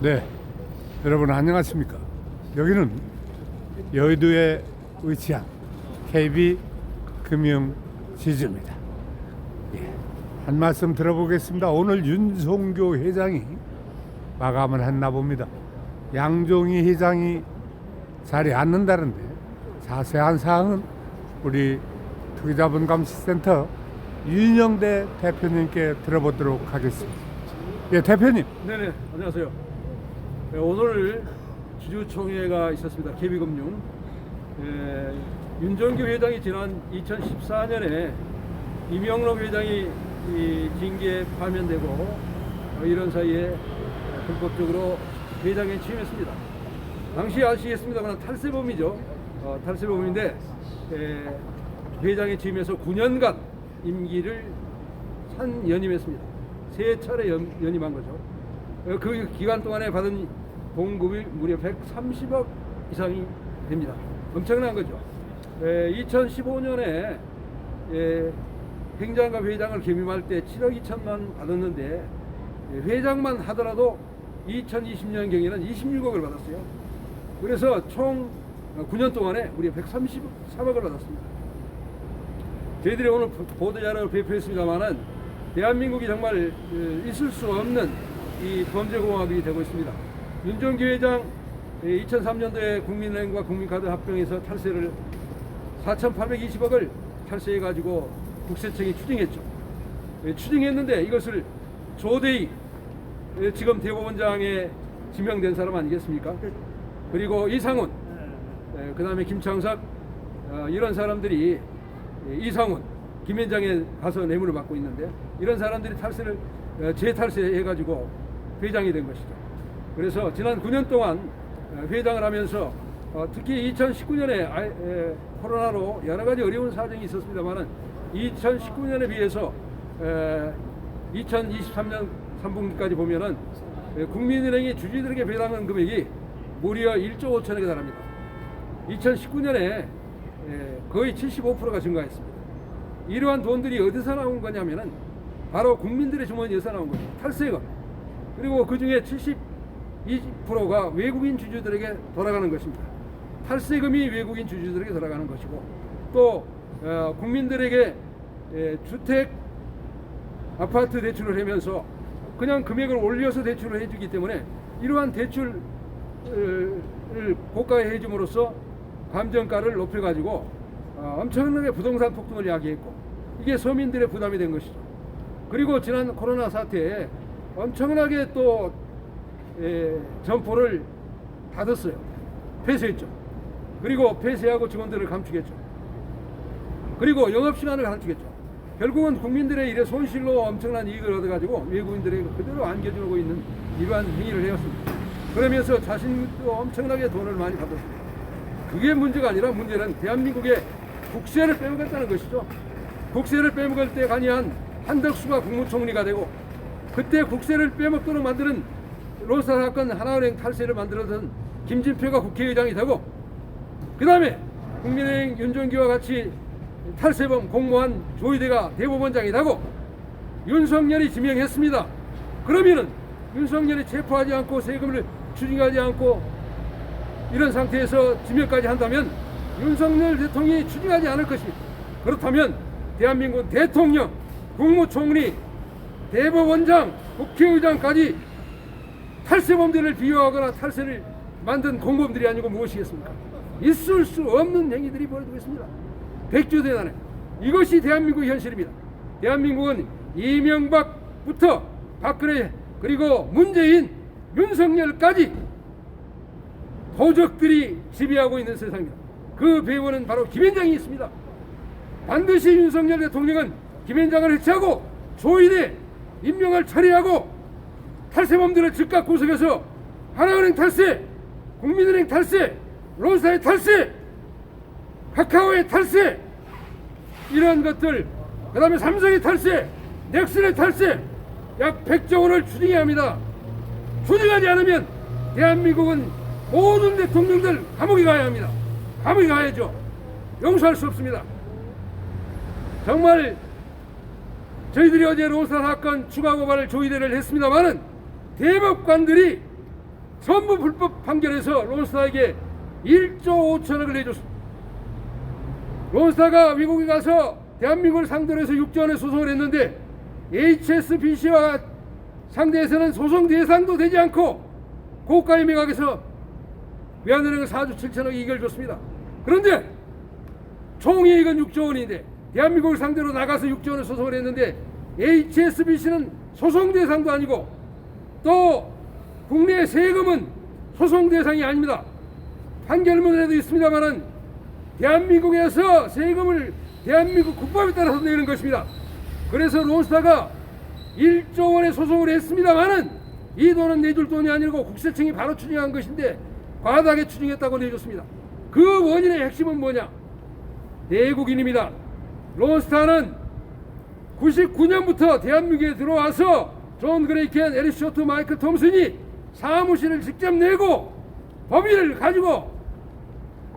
네, 여러분 안녕하십니까? 여기는 여의도에 위치한 KB 금융 지주입니다. 예, 한 말씀 들어보겠습니다. 오늘 윤송교 회장이 마감을 했나 봅니다. 양종희 회장이 자리에 앉는다는데 자세한 사항은 우리 투기자본감시센터 윤영대 대표님께 들어보도록 하겠습니다. 예, 대표님. 네네 안녕하세요. 네, 오늘 주주총회가 있었습니다. KB금융 에, 윤정규 회장이 지난 2014년에 이명록 회장이 이 징계에 파면되고 어, 이런 사이에 불법적으로 회장에 취임했습니다. 당시 아시겠습니다만 탈세범이죠. 어, 탈세범인데 에, 회장에 취임해서 9년간 임기를 산 연임했습니다. 세 차례 연, 연임한 거죠. 어, 그 기간 동안에 받은 봉급이 무려 130억 이상이 됩니다. 엄청난 거죠. 2015년에 행장과 회장을 겸임할 때 7억 2천만 받았는데 예, 회장만 하더라도 2020년 경에는 26억을 받았어요. 그래서 총 9년 동안에 우리 133억을 받았습니다. 저희들이 오늘 보도자료를 배포했습니다만은 대한민국이 정말 어, 있을 수 없는 이 범죄공화국이 되고 있습니다. 윤종기 회장 2003년도에 국민은행과 국민카드 합병해서 탈세를 4,820억을 탈세해가지고 국세청이 추징했죠. 예, 추징했는데 이것을 조대희 예, 지금 대법원장에 지명된 사람 아니겠습니까? 그리고 이상훈, 그 다음에 김창석 어, 이런 사람들이 예, 이상훈, 김현장에 가서 뇌물을 받고 있는데 이런 사람들이 탈세를 어, 재탈세해가지고 회장이 된 것이죠. 그래서 지난 9년 동안 어, 회장을 하면서 어, 특히 2019년에 코로나로 여러 가지 어려운 사정이 있었습니다만은 2019년에 비해서 2023년 3분기까지 보면은 에, 국민은행이 주주들에게 배당한 금액이 무려 1조 5천억에 달합니다. 2019년에 거의 75%가 증가했습니다. 이러한 돈들이 어디서 나온 거냐면은 바로 국민들의 주머니에서 나온 거죠. 탈세금. 그리고 그 중에 72%가 외국인 주주들에게 돌아가는 것입니다. 탈세금이 외국인 주주들에게 돌아가는 것이고 또 어, 국민들에게 에, 주택 아파트 대출을 하면서 그냥 금액을 올려서 대출을 해주기 때문에 이러한 대출을 고가에 해줌으로써 감정가를 높여가지고 어, 엄청나게 부동산 폭등을 야기했고 이게 서민들의 부담이 된 것이죠. 그리고 지난 코로나 사태에 엄청나게 또 에, 점포를 닫았어요. 폐쇄했죠. 그리고 폐쇄하고 직원들을 감축했죠. 그리고 영업시간을 감축했죠. 결국은 국민들의 일에 손실로 엄청난 이익을 얻어가지고 외국인들에게 그대로 안겨주고 있는 이러한 행위를 해왔습니다. 그러면서 자신도 엄청나게 돈을 많이 받았습니다. 그게 문제가 아니라 문제는 대한민국의 국세를 빼먹었다는 것이죠. 국세를 빼먹을 때 간이한 한덕수가 국무총리가 되고 그때 국세를 빼먹도록 만드는 로사 사건 하나은행 탈세를 만들었던 김진표가 국회의장이 되고 그 다음에 국민의힘 윤종기와 같이 탈세범 공모한 조희대가 대법원장이 되고 윤석열이 지명했습니다. 그러면은 윤석열이 체포하지 않고 세금을 추징하지 않고 이런 상태에서 지명까지 한다면 윤석열 대통령이 추징하지 않을 것입니다. 그렇다면 대한민국 대통령, 국무총리, 대법원장, 국회의장까지 탈세범들을 비호하거나 탈세를 만든 공범들이 아니고 무엇이겠습니까? 있을 수 없는 행위들이 벌어지고 있습니다. 백주 대단에 이것이 대한민국 현실입니다. 대한민국은 이명박부터 박근혜 그리고 문재인, 윤석열까지 도적들이 지배하고 있는 세상입니다. 그 배후는 바로 김현장이 있습니다. 반드시 윤석열 대통령은 김현장을 해체하고 조인의 임명을 처리하고 탈세범들을 즉각 구속해서 하나은행 탈세, 국민은행 탈세, 론사의 탈세, 카카오의 탈세 이런 것들 그 다음에 삼성의 탈세, 넥슨의 탈세 약 100조 원을 추징해야 합니다. 추징하지 않으면 대한민국은 모든 대통령들 감옥에 가야 합니다. 감옥에 가야죠. 용서할 수 없습니다. 정말 저희들이 어제 로사 사건 추가 고발을 조의대를 했습니다만은 대법관들이 전부 불법 판결해서 론스타에게 1조 5천억을 내줬습니다. 론스타가 미국에 가서 대한민국을 상대로 해서 6조 원의 소송을 했는데 HSBC와 상대에서는 소송 대상도 되지 않고 고가의 매각에서 외환은행은 4조 7천억 이익을 줬습니다. 그런데 총이익은 6조 원인데 대한민국을 상대로 나가서 6조 원을 소송을 했는데 HSBC는 소송 대상도 아니고 또 국내 세금은 소송 대상이 아닙니다. 판결문에도 있습니다만은 대한민국에서 세금을 대한민국 국법에 따라서 내는 것입니다. 그래서 론스타가 1조 원의 소송을 했습니다만은 이 돈은 내줄 돈이 아니고 국세청이 바로 추징한 것인데 과다하게 추징했다고 내줬습니다. 그 원인의 핵심은 뭐냐? 내국인입니다. 론스타는 99년부터 대한민국에 들어와서 존 그레이켄, 에리 쇼트, 마이클 톰슨이 사무실을 직접 내고 법인을 가지고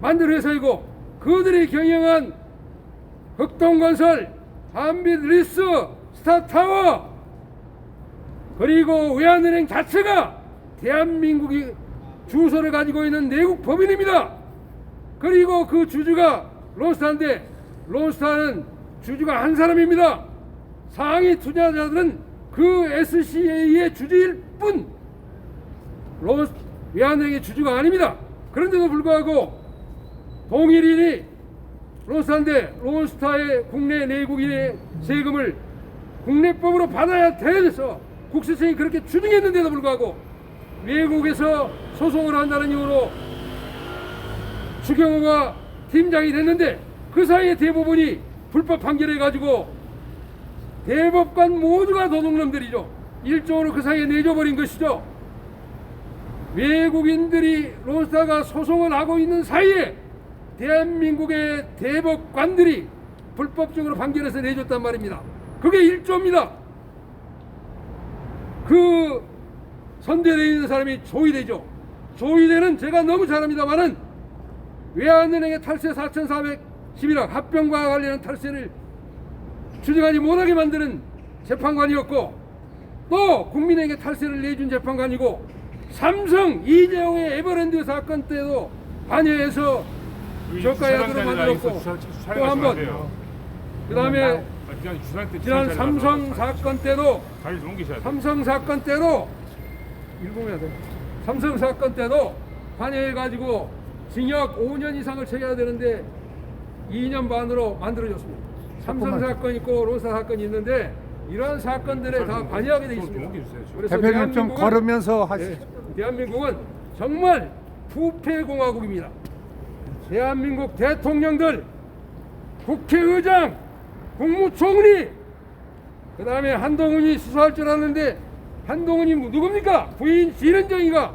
만든 회사이고 그들이 경영한 흑동건설, 한빛리스, 스타타워 그리고 외환은행 자체가 대한민국이 주소를 가지고 있는 내국 법인입니다. 그리고 그 주주가 론스타인데 론스타는 주주가 한 사람입니다. 상위 투자자들은 그 SCA의 주주일 뿐 론스 외환은행의 주주가 아닙니다. 그런데도 불구하고 동일인이 론스타인데 론스타의 국내 내국인의 세금을 국내법으로 받아야 돼서 국세청이 그렇게 추징했는데도 불구하고 외국에서 소송을 한다는 이유로 추경호가 팀장이 됐는데 그 사이에 대부분이 불법 판결해 가지고 대법관 모두가 도둑놈들이죠. 일종으로 그 사이에 내줘버린 것이죠. 외국인들이 론스타가 소송을 하고 있는 사이에 대한민국의 대법관들이 불법적으로 판결해서 내줬단 말입니다. 그게 일조입니다. 그 선대에 있는 사람이 조이대죠. 조이대는 제가 너무 잘합니다만은 외환은행의 탈세 4,411억 합병과 관련한 탈세를 추징하지 못하게 만드는 재판관이었고 또 국민에게 탈세를 내준 재판관이고 삼성 이재용의 에버랜드 사건 때도 관여해서 저가야도를 만들었고 또 한 번 그 다음에 지난 삼성 사건 때도. 삼성 사건 때도 읽으면 돼. 삼성 사건 때도 관여해가지고 징역 5년 이상을 처해야 되는데 2년 반으로 만들어졌습니다. 삼성. 사건 있고 로사 사건이 있는데 이러한 사건들에 다 관여하게 돼좀 있습니다. 그래서 대표님 좀 대한민국은- 걸으면서 하시죠. 네, 대한민국은 정말 부패공화국입니다. 대한민국 대통령들, 국회의장, 국무총리, 그 다음에 한동훈이 수사할 줄 아는데 한동훈이 누굽니까? 부인 지른정이가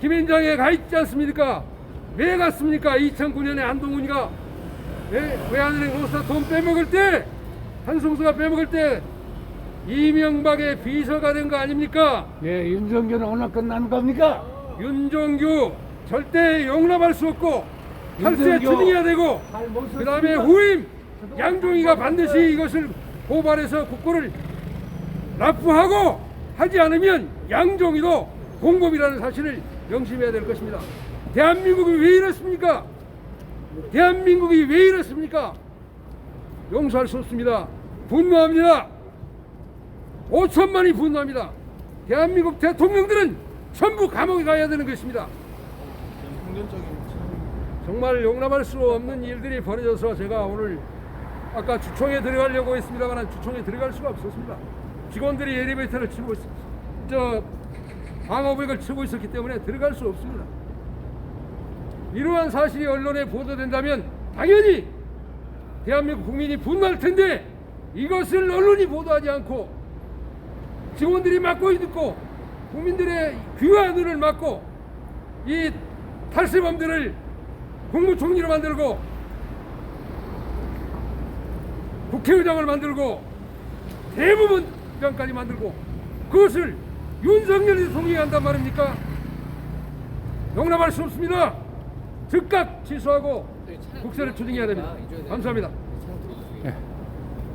김현장에 가 있지 않습니까? 왜 갔습니까? 2009년에 한동훈이가 왜, 외환은행 로스타 돈 빼먹을 때 한송수가 빼먹을 때 이명박의 비서가 된 거 아닙니까? 예, 윤석열은 오늘 끝난 겁니까? 윤종규 절대 용납할 수 없고 탈세 윤종규 추징해야 되고 그 다음에 후임 양종이가 반드시 이것을 고발해서 국고를 납부하고 하지 않으면 양종이도 공범이라는 사실을 명심해야 될 것입니다. 대한민국이 왜 이렇습니까? 대한민국이 왜 이렇습니까? 용서할 수 없습니다. 분노합니다. 5천만이 분노합니다. 대한민국 대통령들은 전부 감옥에 가야 되는 것입니다. 정말 용납할 수 없는 일들이 벌어져서 제가 오늘 아까 주총에 들어가려고 했습니다만 주총에 들어갈 수가 없었습니다. 직원들이 엘리베이터를 치고 있, 저 방어벽을 치고 있었기 때문에 들어갈 수 없습니다. 이러한 사실이 언론에 보도된다면 당연히 대한민국 국민이 분노할 텐데 이것을 언론이 보도하지 않고 직원들이 맡고 있고 국민들의 귀한 눈을 막고 이 탈세범들을 국무총리로 만들고 국회의장을 만들고 대부분장까지 만들고 그것을 윤석열이 동의한단 말입니까? 용납할 수 없습니다. 즉각 취소하고 국세를 추징해야 됩니다. 감사합니다.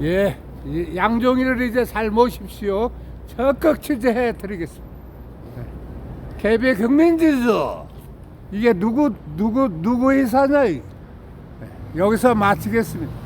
예, 이 양종이를 이제 잘 모십시오. 적극 취재해 드리겠습니다. 개별 경민지수 이게 누구 누구 누구 회사냐 이. 네, 여기서 마치겠습니다.